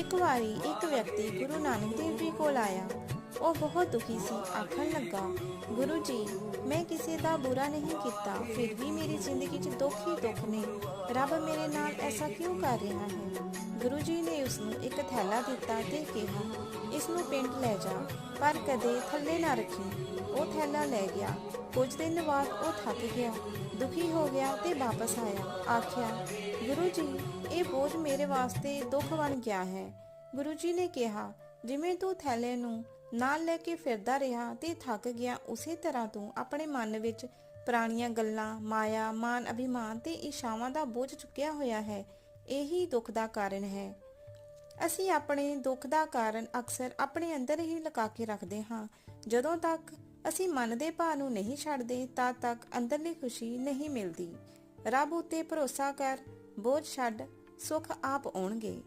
ਇੱਕ ਵਾਰੀ ਇੱਕ ਵਿਅਕਤੀ ਗੁਰੂ ਨਾਨਕ ਦੇਵ ਜੀ ਕੋਲ ਆਇਆ। ਉਹ ਬਹੁਤ ਦੁਖੀ ਸੀ। ਆਖਣ ਲੱਗਾ, ਗੁਰੂ ਜੀ, ਮੈਂ ਕਿਸੇ ਦਾ ਬੁਰਾ ਨਹੀਂ ਕੀਤਾ, ਫਿਰ ਵੀ ਮੇਰੀ ਜ਼ਿੰਦਗੀ 'ਚ ਦੁੱਖ ਹੀ ਦੁੱਖ ਨੇ। ਰੱਬ ਮੇਰੇ ਨਾਲ ਐਸਾ ਕਿਉਂ ਕਰ ਰਿਹਾ ਹੈ? ਗੁਰੂ ਜੀ ਨੇ ਉਸ ਨੂੰ ਇੱਕ ਥੈਲਾ ਦਿੱਤਾ ਤੇ ਕਿਹਾ, ਇਸ ਨੂੰ ਪਿੰਡ ਲੈ ਜਾ, ਪਰ ਕਦੇ ਥੱਲੇ ਨਾ ਰੱਖੀ। ਉਹ ਥੈਲਾ ਲੈ ਗਿਆ। ਕੁਝ ਦਿਨ ਬਾਅਦ ਉਹ ਥੱਕ ਗਿਆ, ਦੁਖੀ ਹੋ ਗਿਆ ਤੇ ਵਾਪਸ ਆਇਆ। ਆਖਿਆ, ਗੁਰੂ ਜੀ, ਇਹ ਬੋਝ ਮੇਰੇ ਵਾਸਤੇ ਦੁੱਖ ਬਣ ਗਿਆ ਹੈ। ਗੁਰੂ ਜੀ ਨੇ ਕਿਹਾ, ਜਿਵੇਂ ਤੂੰ ਥੈਲੇ ਨੂੰ ਨਾਲ ਲੈ ਕੇ ਫਿਰਦਾ ਰਿਹਾ ਤੇ ਥੱਕ ਗਿਆ, ਉਸੇ ਤਰ੍ਹਾਂ ਤੋਂ ਆਪਣੇ ਮਨ ਵਿੱਚ ਪੁਰਾਣੀਆਂ ਗੱਲਾਂ, ਮਾਇਆ, ਮਾਨ, ਅਭਿਮਾਨ ਤੇ ਇਸ਼ਾਵਾਂ ਦਾ ਬੋਝ ਚੁੱਕਿਆ ਹੋਇਆ ਹੈ। ਇਹੀ ਦੁੱਖ ਦਾ ਕਾਰਨ ਹੈ। ਅਸੀਂ ਆਪਣੇ ਦੁੱਖ ਦਾ ਕਾਰਨ ਅਕਸਰ ਆਪਣੇ ਅੰਦਰ ਹੀ ਲਗਾ ਕੇ ਰੱਖਦੇ ਹਾਂ। ਜਦੋਂ ਤੱਕ ਅਸੀਂ ਮਨ ਦੇ ਭਾਅ ਨੂੰ ਨਹੀਂ ਛੱਡਦੇ ਤਦ ਤੱਕ ਅੰਦਰਲੀ ਖੁਸ਼ੀ ਨਹੀਂ ਮਿਲਦੀ। ਰੱਬ ਉੱਤੇ ਭਰੋਸਾ ਕਰ, ਬੋਝ ਛੱਡ, ਸੁੱਖ ਆਪ ਆਉਣਗੇ।